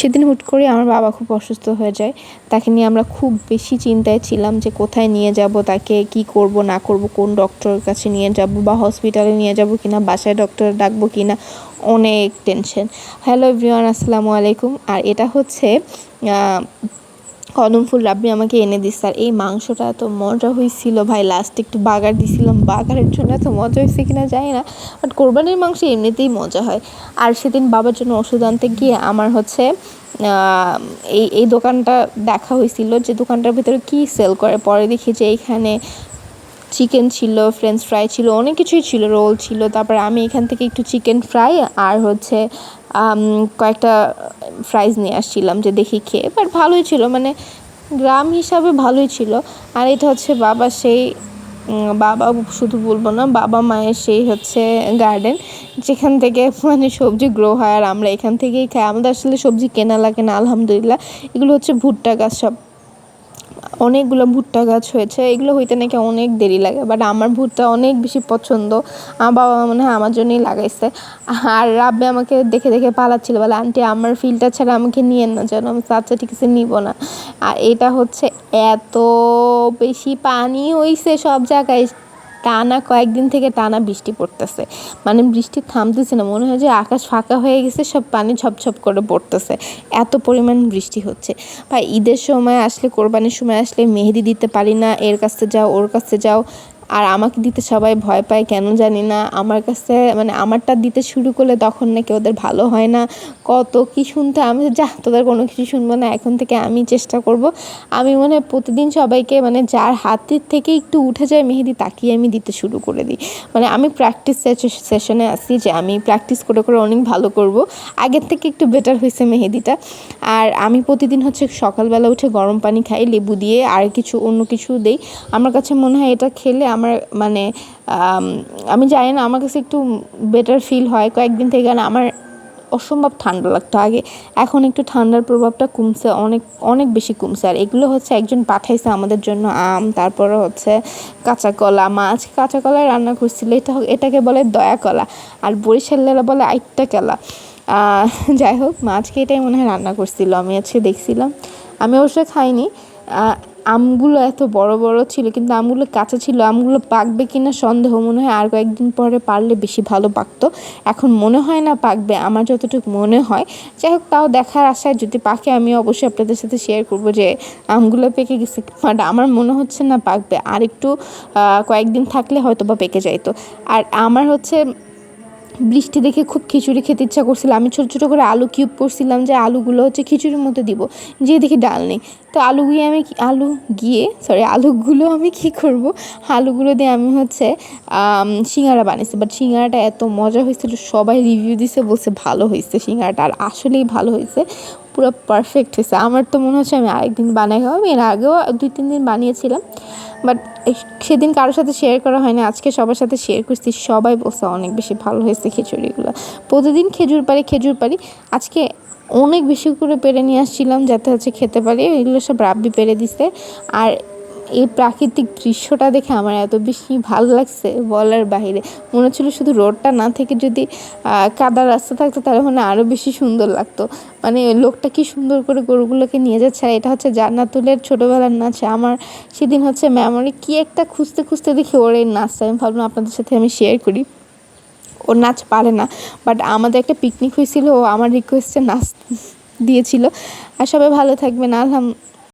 সেদিন হুট করে আমার বাবা খুব অসুস্থ হয়ে যায়। তাকে নিয়ে আমরা খুব বেশি চিন্তায় ছিলাম যে কোথায় নিয়ে যাব, তাকে কি করব, না করব, কোন ডক্টরের কাছে নিয়ে যাব, বা হসপিটালে নিয়ে যাব কি না বাসায় ডক্টর ডাকবো কি না অনেক টেনশন হ্যালো এভরিওয়ান আসসালামু আলাইকুম। আর এটা হচ্ছে কদম ফুল রাব্বি আমাকে এনে দিস আর এই মাংসটা এত মজা হয়েছিল ভাই। লাস্টে একটু বাগার দিছিলাম। বাগারের জন্য এত মজা হয়েছে কিনা জানি না বাট কোরবানির মাংস এমনিতেই মজা হয়। আর সেদিন বাবার জন্য ওষুধ আনতে গিয়ে আমার হচ্ছে এই এই দোকানটা দেখা হয়েছিল যে দোকানটার ভিতরে কি সেল করে। পরে দেখি যে এইখানে চিকেন ছিল ফ্রেঞ্চ ফ্রাই ছিল, অনেক কিছুই ছিল রোল ছিল, তারপরে আমি এখান থেকে একটু চিকেন ফ্রাই আর হচ্ছে কয়েকটা ফ্রাইজ নিয়ে আসছিলাম যে দেখি খেয়ে বাট ভালোই ছিল মানে গ্রাম হিসাবে ভালোই ছিল। আর এটা হচ্ছে বাবা সেই বাবা শুধু বলব না, বাবা মায়ের সেই হচ্ছে গার্ডেন যেখান থেকে মানে সবজি গ্রো হয় আর আমরা এখান থেকেই খাই। আমাদের আসলে সবজি কেনা লাগে না, আলহামদুলিল্লাহ। এগুলো হচ্ছে ভুট্টা গাছ সব। অনেকগুলো ভুট্টা গাছ হয়েছে, এগুলো হইতে নাকি অনেক দেরি লাগে বাট আমার ভুট্টা অনেক বেশি পছন্দ। আমার বাবা মনে হয় আমার জন্যই লাগাইছে। আর রাব্বে আমাকে দেখে দেখে পালাচ্ছিল, বলে, আন্টি, আমার ফিল্টার ছাড়া আমাকে নিয়ে না যেন, আমি আচ্ছা ঠিক আছে, নিব না। আর এটা হচ্ছে এত বেশি পানি হইছে সব জায়গায়। টানা কয়েকদিন থেকে টানা বৃষ্টি পড়তেছে। মানে বৃষ্টি থামতেছে না, মনে হয় যে আকাশ ফাঁকা হয়ে গেছে, সব পানি ছপছপ করে পড়তেছে। এত পরিমাণ বৃষ্টি হচ্ছে। ভাই, ঈদের সময় আসলে, কোরবানির সময় আসলে মেহেদি দিতে পারি না, এর কাছে যাও, ওর কাছে যাও। আর আমাকে দিতে সবাই ভয় পায়, কেন জানি না। আমার কাছে মানে আমারটা দিতে শুরু করলে তখন নাকি ওদের ভালো হয় না। কত কি শুনতে, আমি যা, তোদের কোনো কিছু শুনব না, এখন থেকে আমি চেষ্টা করব। আমি মনে প্রতিদিন সবাইকে মানে যার হাতের থেকে একটু উঠে যায় মেহেদি তাকিয়ে আমি দিতে শুরু করে দিই। মানে আমি প্র্যাকটিস সেশনে আসি যে আমি প্র্যাকটিস করে করে অনেক ভালো করব। আগের থেকে একটু বেটার হয়েছে মেহেদিটা। আর আমি প্রতিদিন হচ্ছে সকালবেলা উঠে গরম পানি খাই, লেবু দিয়ে, আর কিছু অন্য কিছু দেই। আমার কাছে মনে হয় এটা খেলে আমার মানে আমি জানি না, আমার কাছে একটু বেটার ফিল হয়। কয়েকদিন থেকে কারণ আমার অসম্ভব ঠান্ডা লাগতো। আগে এখন একটু ঠান্ডার প্রভাবটা কমছে, অনেক অনেক বেশি কমছে। আর এগুলো হচ্ছে একজন পাঠাইছে আমাদের জন্য আম, তারপরে হচ্ছে কাঁচা কলা মাছ কাঁচা কলায় রান্না করছিল। এটা এটাকে বলে দয়া কলা। আর বরিশালেরা বলে আইটটা কেলা। যাই হোক মাছকে এটাই মনে হয় রান্না করছিল। আমি আজকে দেখছিলাম। আমি অবশ্যই খাইনি। আমগুলো এত বড় বড় ছিল, কিন্তু আমগুলো কাঁচা ছিল, আমগুলো পাকবে কিনা সন্দেহ মনে হয় আর কয়েকদিন পরে পারলে বেশি ভালো পাকতো। এখন মনে হয় না পাকবে, আমার যতটুকু মনে হয়। যাই হোক, তাও দেখার আশায় যদি পাকে আমি অবশ্যই আপনাদের সাথে শেয়ার করব যে আমগুলো পেকে গেছে বাট আমার মনে হচ্ছে না পাকবে, আর একটু কয়েকদিন থাকলে হয়তো বা পেকে যাইতো। আর আমার হচ্ছে বৃষ্টি দেখে খুব খিচুড়ি খেতে ইচ্ছা করছিল। আমি ছোটো ছোটো করে আলু কিউব করছিলাম যে আলুগুলো হচ্ছে খিচুড়ির মধ্যে দিব। যে দেখি ডাল নেই। তো আলু গিয়ে আমি আলু গিয়ে সরি আলুগুলো আমি কী করব? আলুগুলো দিয়ে আমি হচ্ছে সিঙ্গারা বানিয়েছি। বাট সিঙ্গারাটা এত মজা হয়েছিল, সবাই রিভিউ দিছে, বলছে ভালো হয়েছে সিঙ্গারাটা, আর আসলেই ভালো হয়েছে। পুরো পারফেক্ট হয়েছে। আমার তো মনে হচ্ছে আমি আরেকদিন বানাই খাব। এর আগেও দুই, তিন দিন বানিয়েছিলাম। বাট সেদিন কারোর সাথে শেয়ার করা হয়নি। আজকে সবার সাথে শেয়ার করছি। সবাই বলছে অনেক বেশি ভালো হয়েছে খিচুড়িগুলো। প্রতিদিন খেজুর পারি খেজুর পারি আজকে অনেক বেশি করে পেরে নিয়ে আসছিলাম, যাতে হচ্ছে খেতে পারি। এগুলো সব রাব্বি পেরে দিছে। আর এই প্রাকৃতিক দৃশ্যটা দেখে আমার এত বেশি ভালো লাগছে বলার বাহিরে মনে হচ্ছিল শুধু রোডটা না থেকে যদি কাদার রাস্তা থাকতো তাহলে মানে আরও বেশি সুন্দর লাগতো। মানে লোকটা কি সুন্দর করে গরুগুলোকে নিয়ে যাচ্ছে আর এটা হচ্ছে জান্নাতুলের ছোটোবেলার নাচ। আমার সেদিন হচ্ছে মেমোরি কি একটা খুঁজতে খুঁজতে দেখি ওর এই নাচটা। আমি ভাবলাম আপনাদের সাথে আমি শেয়ার করি। ও নাচ পারে না বাট আমাদের একটা পিকনিক হয়েছিল, ও আমার রিকোয়েস্টে নাচ দিয়েছিল। আর সবাই ভালো থাকবেন আলহাম